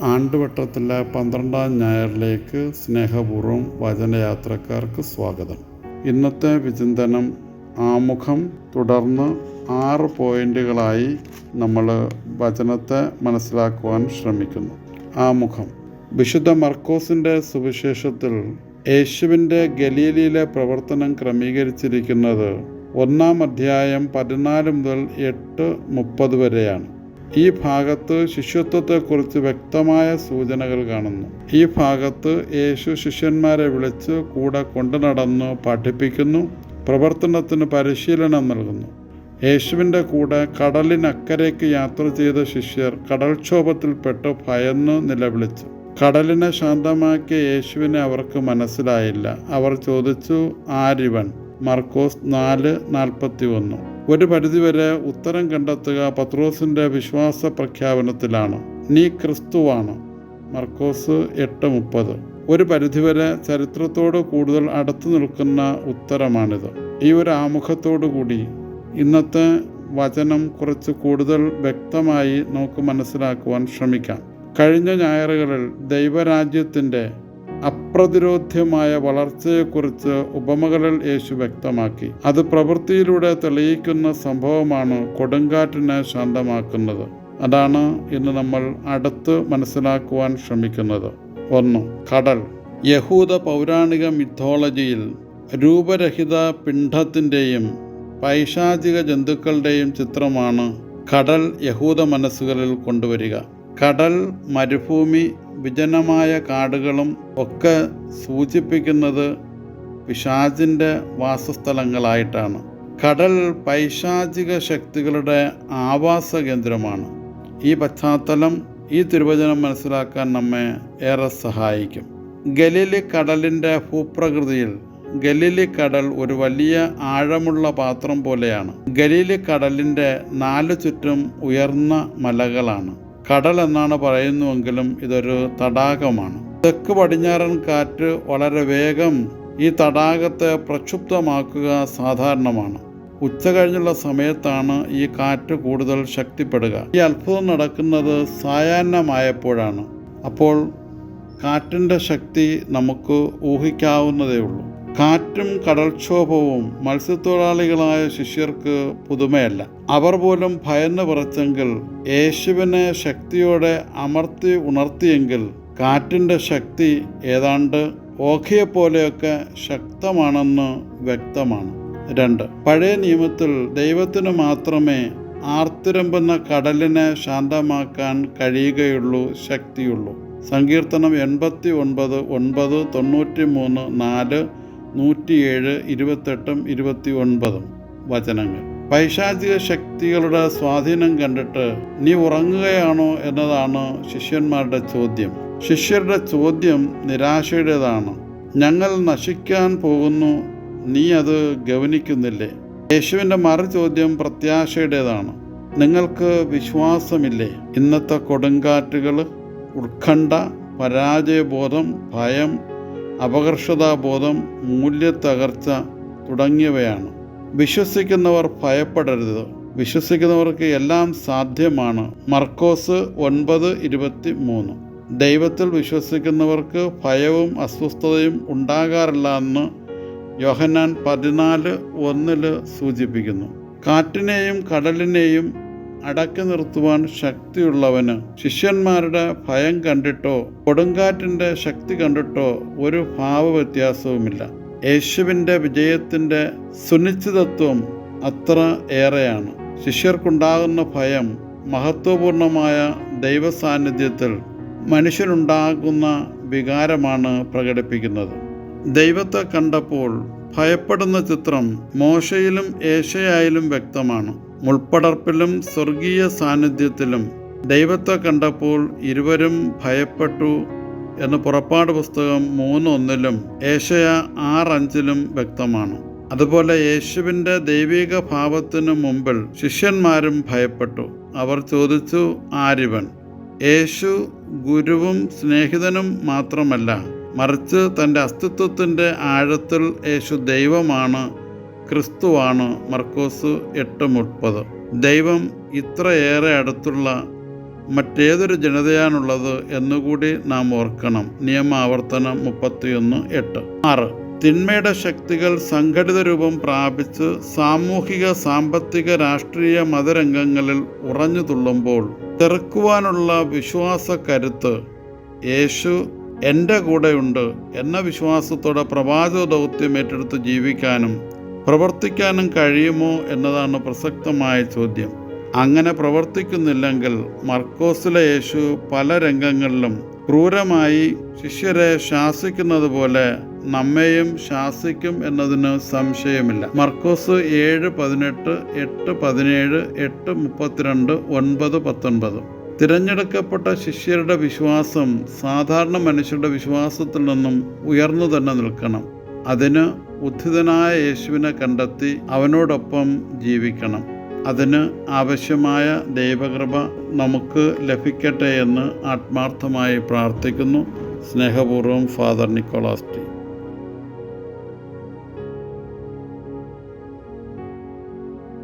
ആണ്ടുവട്ടത്തിലെ പന്ത്രണ്ടാം ഞായറിലേക്ക് സ്നേഹപൂർവം വചനയാത്രക്കാർക്ക് സ്വാഗതം. ഇന്നത്തെ വിചിന്തനം ആമുഖം തുടർന്ന് ആറ് പോയിന്റുകളായി നമ്മൾ വചനത്തെ മനസ്സിലാക്കുവാൻ ശ്രമിക്കുന്നു. ആമുഖം. വിശുദ്ധ മർക്കോസിന്റെ സുവിശേഷത്തിൽ യേശുവിന്റെ ഗലീലിയിലെ പ്രവർത്തനം ക്രമീകരിച്ചിരിക്കുന്നത് ഒന്നാം അധ്യായം പതിനാല് മുതൽ എട്ട് മുപ്പത് വരെയാണ്. ഈ ഭാഗത്ത് ശിഷ്യത്വത്തെക്കുറിച്ച് വ്യക്തമായ സൂചനകൾ കാണുന്നു. ഈ ഭാഗത്ത് യേശു ശിഷ്യന്മാരെ വിളിച്ച് കൂടെ കൊണ്ടു നടന്നു പഠിപ്പിക്കുന്നു പ്രവർത്തനത്തിന് പരിശീലനം നൽകുന്നു. യേശുവിന്റെ കൂടെ കടലിനക്കരയ്ക്ക് യാത്ര ചെയ്ത ശിഷ്യർ കടൽക്ഷോഭത്തിൽപ്പെട്ട് ഭയന്ന് നിലവിളിച്ചു. കടലിനെ ശാന്തമാക്കിയ യേശുവിനെ അവർക്ക് മനസ്സിലായില്ല. അവർ ചോദിച്ചു ആരിവൻ? മർക്കോസ് നാല് നാൽപ്പത്തി ഒന്ന് ഒരു പരിധിവരെ ഉത്തരം കണ്ടെത്തുക പത്രോസിന്റെ വിശ്വാസ പ്രഖ്യാപനത്തിലാണ്. നീ ക്രിസ്തുവാണ്. മർക്കോസ് എട്ട് മുപ്പത്. ഒരു പരിധിവരെ ചരിത്രത്തോട് കൂടുതൽ അടുത്തു നിൽക്കുന്ന ഉത്തരമാണിത്. ഈ ഒരു ആമുഖത്തോടു കൂടി ഇന്നത്തെ വചനം കുറച്ച് കൂടുതൽ വ്യക്തമായി നമുക്ക് മനസ്സിലാക്കുവാൻ ശ്രമിക്കാം. കഴിഞ്ഞ ഞായറുകളിൽ ദൈവരാജ്യത്തിന്റെ അപ്രതിരോധ്യമായ വളർച്ചയെക്കുറിച്ച് ഉപമകളിൽ യേശു വ്യക്തമാക്കി. അത് പ്രവൃത്തിയിലൂടെ തെളിയിക്കുന്ന സംഭവമാണ് കൊടുങ്കാറ്റിനെ ശാന്തമാക്കുന്നത്. അതാണ് ഇന്ന് നമ്മൾ അടുത്ത് മനസ്സിലാക്കുവാൻ ശ്രമിക്കുന്നത്. ഒന്ന് കടൽ. യഹൂദ പൗരാണിക മിഥോളജിയിൽ രൂപരഹിത പിണ്ഡത്തിന്റെയും പൈശാചിക ജന്തുക്കളുടെയും ചിത്രമാണ് കടൽ യഹൂദ മനസ്സുകളിൽ കൊണ്ടുവരിക. കടൽ മരുഭൂമി വിജനമായ കാടുകളും ഒക്കെ സൂചിപ്പിക്കുന്നത് പിശാചിന്റെ വാസസ്ഥലങ്ങളായിട്ടാണ്. കടൽ പൈശാചിക ശക്തികളുടെ ആവാസ കേന്ദ്രമാണ്. ഈ പശ്ചാത്തലം ഈ തിരുവചനം മനസ്സിലാക്കാൻ നമ്മെ ഏറെ സഹായിക്കും. ഗലിലി കടലിന്റെ ഭൂപ്രകൃതിയിൽ ഗലിലി കടൽ ഒരു വലിയ ആഴമുള്ള പാത്രം പോലെയാണ്. ഗലിലി കടലിന്റെ നാലു ചുറ്റും ഉയർന്ന മലകളാണ്. കടൽ എന്നാണ് പറയുന്നുവെങ്കിലും ഇതൊരു തടാകമാണ്. തെക്ക് പടിഞ്ഞാറൻ കാറ്റ് വളരെ വേഗം ഈ തടാകത്തെ പ്രക്ഷുബ്ധമാക്കുക സാധാരണമാണ്. ഉച്ച കഴിഞ്ഞുള്ള സമയത്താണ് ഈ കാറ്റ് കൂടുതൽ ശക്തിപ്പെടുക. ഈ അത്ഭുതം നടക്കുന്നത് സായാഹ്നമായപ്പോഴാണ്. അപ്പോൾ കാറ്റിന്റെ ശക്തി നമുക്ക് ഊഹിക്കാവുന്നതേ ഉള്ളൂ. കാറ്റും കടൽക്ഷോഭവും മത്സ്യത്തൊഴിലാളികളായ ശിഷ്യർക്ക് പുതുമയല്ല. അവർ പോലും ഭയന്ന് പറച്ചെങ്കിൽ യേശുവിനെ ശക്തിയോടെ അമർത്തി ഉണർത്തിയെങ്കിൽ കാറ്റിന്റെ ശക്തി ഏതാണ്ട് ഓഖിയെപ്പോലെയൊക്കെ ശക്തമാണെന്ന് വ്യക്തമാണ്. രണ്ട് പഴയ നിയമത്തിൽ ദൈവത്തിന് മാത്രമേ ആർത്തിരമ്പുന്ന കടലിനെ ശാന്തമാക്കാൻ കഴിയുകയുള്ളൂ ശക്തിയുള്ളൂ. സങ്കീർത്തനം എൺപത്തി ഒൻപത് ഒൻപത് തൊണ്ണൂറ്റി മൂന്ന് നാല് നൂറ്റിയേഴ് ഇരുപത്തെട്ടും ഇരുപത്തി ഒൻപതും വചനങ്ങൾ. പൈശാചിക ശക്തികളുടെ സ്വാധീനം കണ്ടിട്ട് നീ ഉറങ്ങുകയാണോ എന്നതാണ് ശിഷ്യന്മാരുടെ ചോദ്യം. ശിഷ്യരുടെ ചോദ്യം നിരാശയുടേതാണ്. ഞങ്ങൾ നശിക്കാൻ പോകുന്നു നീ അത് ഗവനിക്കുന്നില്ലേ യേശുവിന്റെ മറു ചോദ്യം പ്രത്യാശയുടേതാണ്. നിങ്ങൾക്ക് വിശ്വാസമില്ലേ? ഇന്നത്തെ കൊടുങ്കാറ്റുകൾ ഉത്കണ്ഠ പരാജയബോധം ഭയം അപകർഷതാബോധം മൂല്യത്തകർച്ച തുടങ്ങിയവയാണ്. വിശ്വസിക്കുന്നവർ ഭയപ്പെടരുത്. വിശ്വസിക്കുന്നവർക്ക് എല്ലാം സാധ്യമാണ്. മർക്കോസ് ഒൻപത് ഇരുപത്തി മൂന്ന് ദൈവത്തിൽ വിശ്വസിക്കുന്നവർക്ക് ഭയവും അസ്വസ്ഥതയും ഉണ്ടാകാറില്ല എന്ന് യോഹന്നാൻ പതിനാല് ഒന്നിൽ സൂചിപ്പിക്കുന്നു. കാറ്റിനെയും കടലിനെയും അടക്കി നിർത്തുവാൻ ശക്തിയുള്ളവന് ശിഷ്യന്മാരുടെ ഭയം കണ്ടിട്ടോ കൊടുങ്കാറ്റിന്റെ ശക്തി കണ്ടിട്ടോ ഒരു ഭാവവ്യത്യാസവുമില്ല. യേശുവിന്റെ വിജയത്തിന്റെ സുനിശ്ചിതത്വം അത്ര ഏറെയാണ്. ശിഷ്യർക്കുണ്ടാകുന്ന ഭയം മഹത്വപൂർണമായ ദൈവസാന്നിധ്യത്തിൽ മനുഷ്യനുണ്ടാകുന്ന വികാരമാണ് പ്രകടിപ്പിക്കുന്നത്. ദൈവത്തെ കണ്ടപ്പോൾ ഭയപ്പെടുന്ന ചിത്രം മോശയിലും ഏഷയായാലും വ്യക്തമാണ്. മുൾപ്പടർപ്പിലും സ്വർഗീയ സാന്നിധ്യത്തിലും ദൈവത്തെ കണ്ടപ്പോൾ ഇരുവരും ഭയപ്പെട്ടു എന്ന് പുറപ്പാട് പുസ്തകം മൂന്നൊന്നിലും ഏഷയ ആറഞ്ചിലും വ്യക്തമാണ്. അതുപോലെ യേശുവിന്റെ ദൈവിക ഭാവത്തിനു മുമ്പിൽ ശിഷ്യന്മാരും ഭയപ്പെട്ടു. അവർ ചോദിച്ചു ആരിവൻ? യേശു ഗുരുവും സ്നേഹിതനും മാത്രമല്ല. മറിച്ച് തന്റെ അസ്തിത്വത്തിന്റെ ആഴത്തിൽ യേശു ദൈവമാണ് ക്രിസ്തുവാണ് മർക്കോസ് എട്ട് മുപ്പത്. ദൈവം ഇത്രയേറെ അടുത്തുള്ള മറ്റേതൊരു ജനതയാണുള്ളത് എന്നുകൂടി നാം ഓർക്കണം. നിയമാവർത്തനം മുപ്പത്തിയൊന്ന് എട്ട്. ആറ്. തിന്മയുടെ ശക്തികൾ സംഘടിത രൂപം പ്രാപിച്ച് സാമൂഹിക സാമ്പത്തിക രാഷ്ട്രീയ മതരംഗങ്ങളിൽ ഉറഞ്ഞു തുള്ളുമ്പോൾ തെറുക്കുവാനുള്ള വിശ്വാസ കരുത്ത് യേശു എന്റെ കൂടെയുണ്ട് എന്ന വിശ്വാസത്തോടെ പ്രവാചക ദൗത്യം ഏറ്റെടുത്ത് ജീവിക്കാനും പ്രവർത്തിക്കാനും കഴിയുമോ എന്നതാണ് പ്രസക്തമായ ചോദ്യം. അങ്ങനെ പ്രവർത്തിക്കുന്നില്ലെങ്കിൽ മർക്കോസിലെ യേശു പല രംഗങ്ങളിലും ക്രൂരമായി ശിഷ്യരെ ശാസിക്കുന്നത് പോലെ നമ്മെയും ശാസിക്കും എന്നതിന് സംശയമില്ല. മർക്കോസ് ഏഴ് പതിനെട്ട് എട്ട് പതിനേഴ് എട്ട് മുപ്പത്തിരണ്ട് ഒൻപത് പത്തൊൻപത്. തിരഞ്ഞെടുക്കപ്പെട്ട ശിഷ്യരുടെ വിശ്വാസം സാധാരണ മനുഷ്യരുടെ വിശ്വാസത്തിൽ നിന്നും ഉയർന്നു തന്നെ നിൽക്കണം. അതിന് ഉദ്ധിതനായ യേശുവിനെ കണ്ടെത്തി അവനോടൊപ്പം ജീവിക്കണം. അതിന് ആവശ്യമായ ദൈവകൃപ നമുക്ക് ലഭിക്കട്ടെ എന്ന് ആത്മാർത്ഥമായി പ്രാർത്ഥിക്കുന്നു. സ്നേഹപൂർവം ഫാദർ നിക്കോളാസ് ടി.